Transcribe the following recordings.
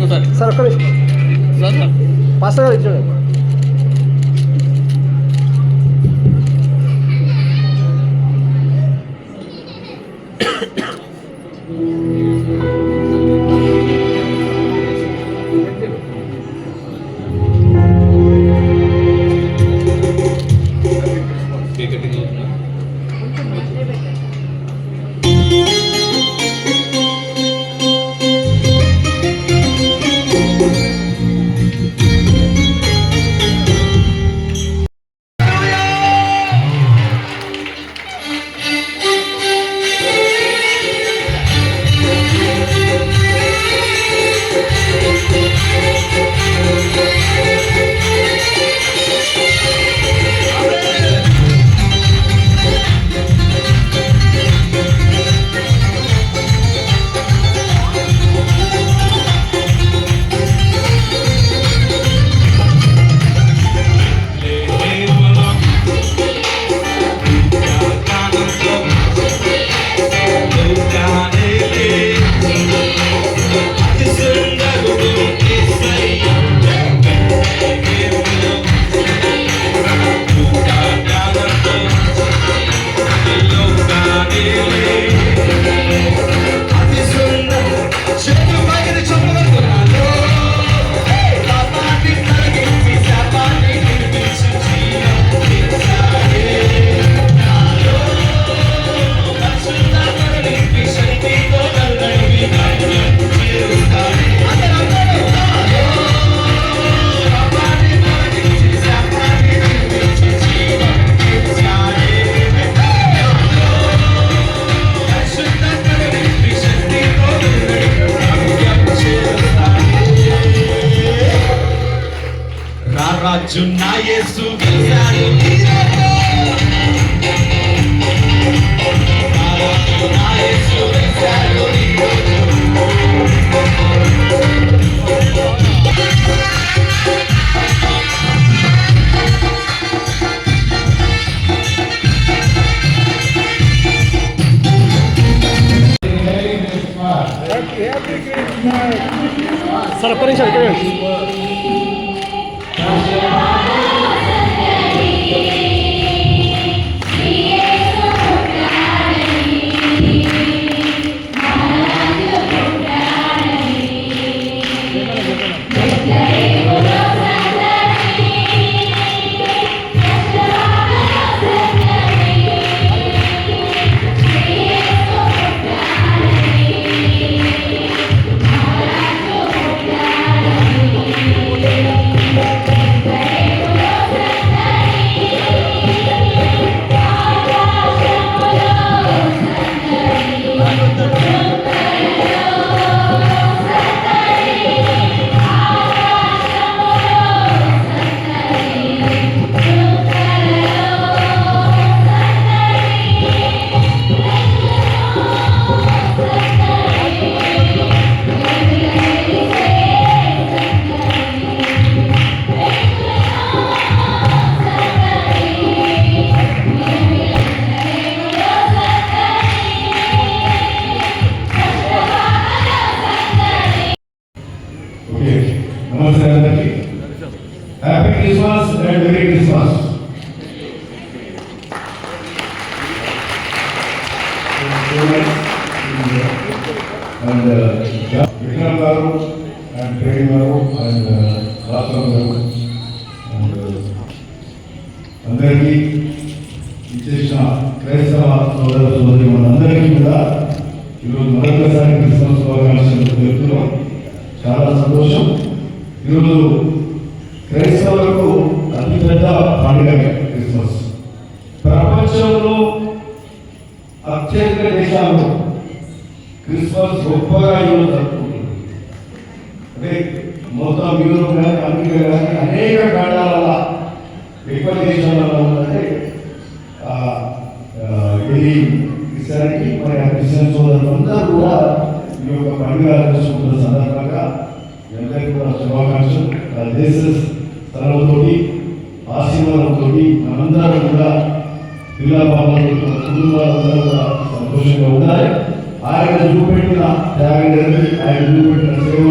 ఒకసారి సార్ ఒక్క నిమిషం sir sir Tonight is to be and Vikram garu and Prem గారు అండ్ రాష్ట్రం గారు and, అందరికీ ఇచ్చేసిన క్రైస్తవ సోదర సోదరి మనందరికీ కూడా ఈరోజు మరొకసారి క్రిస్మస్ శుభాకాంక్షలు తెలుపుతున్నాం చాలా సంతోషం ఈరోజు క్రైస్తవులకు అతిపెద్ద పండుగ క్రిస్మస్ ప్రపంచంలో అత్యధిక దేశాల్లో క్రిస్మస్ గొప్పగా ఈరోజు జరుపుకుంటుంది అంటే మొత్తం యూరోప్ కానీ అమెరికా కానీ అనేక ఖండాల ఎక్కువ దేశాలలో ఉందంటే ఆ, ఇది క్రిస్టియానిటీ మరి ఆ క్రిస్టియన్ సోదరులు అందరూ కూడా ఈ యొక్క పండుగ చేసుకుంటున్న సందర్భంగా ఎందరికీ కూడా శుభాకాంక్షలు. దేశ స్థలంతో ఆశీర్వాదంతో మనందరం కూడా పిల్ల బాబాలతో కుటుంబాలందరూ కూడా సంతోషంగా ఉండాలి ఆయన చూపెట్టిన త్యాగం జరిగి ఆయన చూపెట్టిన సేవ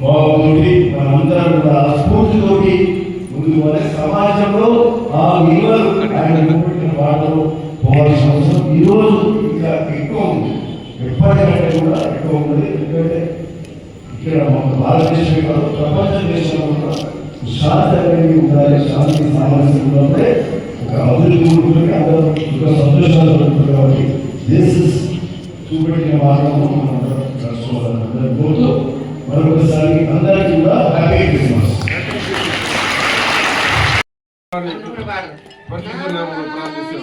భావంతోటి మనందరం కూడా ఆ స్ఫూర్తితోటి ముందుకు పోతే సమాజంలో ఆ విలువలు ఆయన చూపెట్టిన బాటలో పోవాల్సిన అవసరం ఈ రోజు ఇంకా ఎక్కువ ఉంది ఎప్పటికంటే కూడా ఎక్కువ ఉన్నది ఎందుకంటే ఇక్కడ మన భారతదేశం కాదు ప్రపంచ దేశంలో కూడా శాంతి అనేది ఉండాలి శాంతి సామరస్యం ఉండాలంటే ఒక అభివృద్ధి ఉంటుంది అందరూ సుఖ సంతోషాలు ఉంటుంది కాబట్టి దిస్ ఇస్ చూపెట్టిన మార్గంలో మనం అందరం నడుచుకోవాలని అందరం కోరుతూ మరొకసారి అందరికీ కూడా హ్యాపీ క్రిస్మస్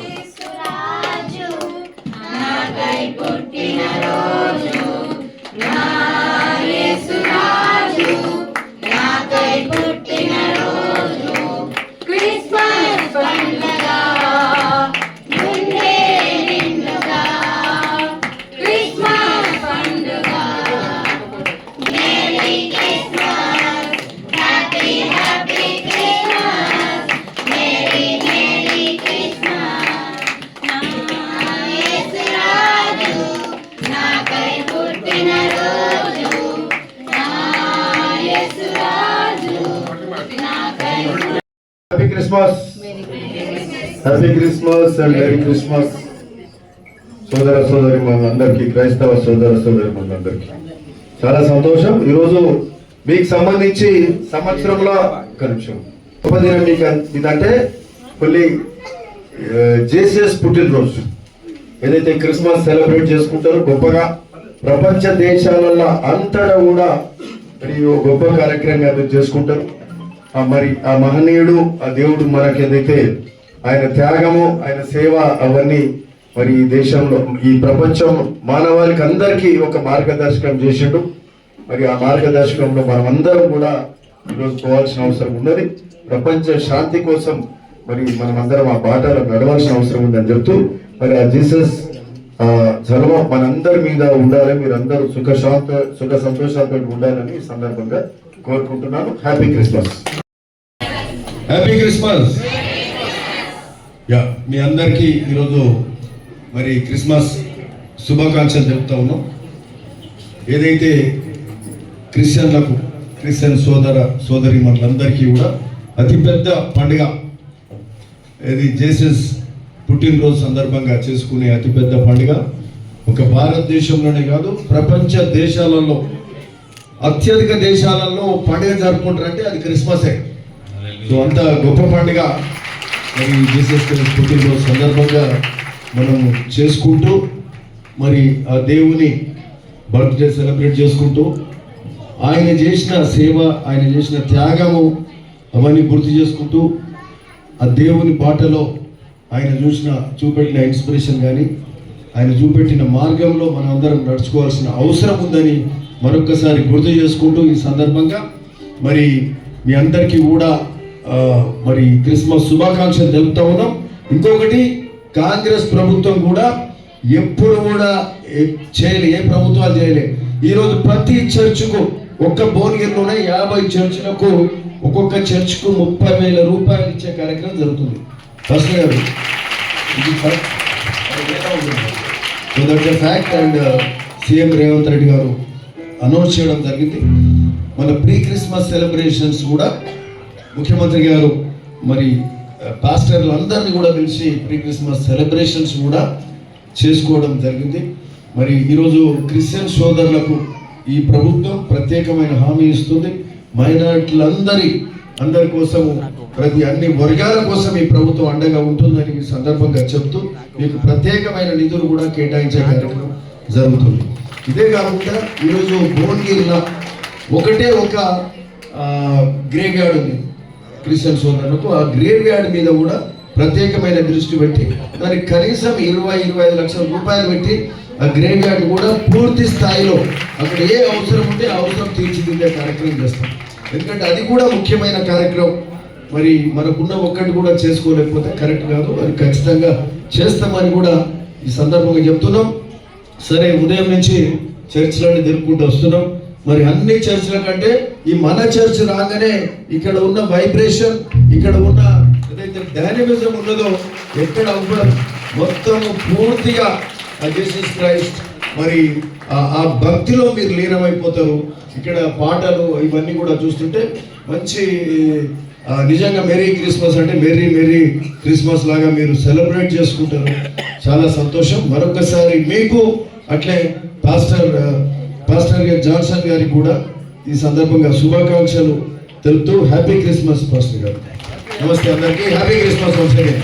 యేసురాజు నాకై పుట్టిన రోజు నా యేసురాజు నాకై happy Christmas happy Christmas and merry Christmas సోదర సోదరి మనందరికీ క్రైస్తవ సోదర సోదరి మనందరికీ. చాలా సంతోషం. ఈరోజు మీకు సంబంధించి సంవత్సరంలో ఒక నిమిషం. ఉపదినం మీకు ఇదంటే కొన్ని జేసీఎస్ పుట్టినరోజు. ఏదైతే క్రిస్మస్ సెలబ్రేట్ చేసుకుంటారో గొప్పగా ప్రపంచ దేశాలలో అంతటా కూడా మరి గొప్ప కార్యక్రమంగా మీరు చేసుకుంటారు. మరి ఆ మహనీయుడు ఆ దేవుడు మనకి ఏదైతే ఆయన త్యాగము ఆయన సేవ అవన్నీ మరి ఈ దేశంలో ఈ ప్రపంచం మానవాళికి అందరికీ ఒక మార్గదర్శకం చేసిండు. మరి ఆ మార్గదర్శకంలో మనం అందరం కూడా ఈరోజు పోవాల్సిన అవసరం ఉన్నది. ప్రపంచ శాంతి కోసం మరి మనం అందరం ఆ బాటలో నడవాల్సిన అవసరం ఉందని చెప్తూ మరి ఆ జీసస్ ఆ చలవ మనందరి మీద ఉండాలి మీరందరూ సుఖ శాంత సుఖ సంతోషాలతో ఉండాలని సందర్భంగా కోరుకుంటున్నాను. హ్యాపీ క్రిస్మస్ హ్యాపీ క్రిస్మస్ యా మీ అందరికీ ఈరోజు మరి క్రిస్మస్ శుభాకాంక్షలు చెప్తా ఉన్నాం. ఏదైతే క్రిస్టియన్లకు క్రిస్టియన్ సోదర సోదరి మనందరికీ కూడా అతిపెద్ద పండుగ. ఇది జేసస్ పుట్టినరోజు సందర్భంగా చేసుకునే అతిపెద్ద పండుగ. ఒక భారతదేశంలోనే కాదు ప్రపంచ దేశాలలో అత్యధిక దేశాలలో పండుగ జరుపుకుంటారంటే అది క్రిస్మసే. అంత గొప్ప పండుగ. మరి జీసస్ క్రైస్ట్ పుట్టినరోజు సందర్భంగా మనం చేసుకుంటూ మరి ఆ దేవుని బర్త్డే సెలబ్రేట్ చేసుకుంటూ ఆయన చేసిన సేవ ఆయన చేసిన త్యాగము అవన్నీ గుర్తు చేసుకుంటూ ఆ దేవుని బాటలో ఆయన చూసిన చూపెట్టిన ఇన్స్పిరేషన్ కానీ ఆయన చూపెట్టిన మార్గంలో మనం అందరం నడుచుకోవాల్సిన అవసరం ఉందని మరొకసారి గుర్తు చేసుకుంటూ ఈ సందర్భంగా మరి మీ అందరికీ కూడా మరి క్రిస్మస్ శుభాకాంక్షలు తెలుపుతా ఉన్నాం. ఇంకొకటి కాంగ్రెస్ ప్రభుత్వం కూడా ఎప్పుడు కూడా చేయలే ఏ ప్రభుత్వాలు చేయలే. ఈరోజు ప్రతి చర్చ్కు ఒక్క భువనగిరిలోనే యాభై చర్చ్లకు ఒక్కొక్క చర్చ్కు ముప్పై వేల రూపాయలు ఇచ్చే కార్యక్రమం జరుగుతుంది. ఫస్ట్ గారు ఇది so that fact and CM Revanth Reddy garu announce చేయడం జరిగింది. మన ప్రీ క్రిస్మస్ సెలబ్రేషన్స్ కూడా ముఖ్యమంత్రి గారు మరి పాస్టర్లు అందరినీ కూడా పిలిచి ప్రీ క్రిస్మస్ సెలబ్రేషన్స్ కూడా చేసుకోవడం జరిగింది. మరి ఈరోజు క్రిస్టియన్ సోదరులకు ఈ ప్రభుత్వం ప్రత్యేకమైన హామీ ఇస్తుంది. మైనారిటీలందరి అందరి కోసం ప్రతి అన్ని వర్గాల కోసం ఈ ప్రభుత్వం అండగా ఉంటుందని ఈ సందర్భంగా చెప్తూ మీకు ప్రత్యేకమైన నిధులు కూడా కేటాయించే కార్యక్రమం జరుగుతుంది. ఇదే కాకుండా ఈరోజు భువనగిరిలో ఒకటే ఒక గ్రేవ్ ఉంది. క్రిస్టియన్ సోదరులకు ఆ గ్రేవ్ యార్డ్ మీద కూడా ప్రత్యేకమైన దృష్టి పెట్టి దానికి కనీసం ఇరవై ఇరవై ఐదు లక్షల రూపాయలు పెట్టి ఆ గ్రేవ్ యార్డ్ కూడా పూర్తి స్థాయిలో అక్కడ ఏ అవసరం ఉంటే ఆ అవసరం తీర్చిదిద్దే కార్యక్రమం చేస్తాం. ఎందుకంటే అది కూడా ముఖ్యమైన కార్యక్రమం. మరి మనకున్న ఒక్కటి కూడా చేసుకోలేకపోతే కరెక్ట్ కాదు. అది ఖచ్చితంగా చేస్తామని కూడా ఈ సందర్భంగా చెప్తున్నాం. సరే ఉదయం నుంచి చర్చిలన్నీ జరుపుకుంటూ వస్తున్నాం. మరి అన్ని చర్చిల కంటే ఈ మన చర్చ్ రాగానే ఇక్కడ ఉన్న వైబ్రేషన్ ఇక్కడ ఉన్న ఏదైతే డైనమిజం ఉన్నదో ఎక్కడ మొత్తం పూర్తిగా జీసస్ క్రైస్ట్ మరి ఆ- భక్తిలో మీరు లీనమైపోతారు. ఇక్కడ పాటలు ఇవన్నీ కూడా చూస్తుంటే మంచి నిజంగా మెరీ క్రిస్మస్ అంటే మెరీ మెరీ క్రిస్మస్ లాగా మీరు సెలబ్రేట్ చేసుకుంటారు. చాలా సంతోషం. మరొకసారి మీకు అట్లే పాస్టర్ పాస్టర్ గారు జాన్సన్ గారికి కూడా ఈ సందర్భంగా శుభాకాంక్షలు తెలుపుతూ హ్యాపీ క్రిస్మస్ పాస్టర్ గారు. నమస్తే అందరికీ. Happy Christmas once again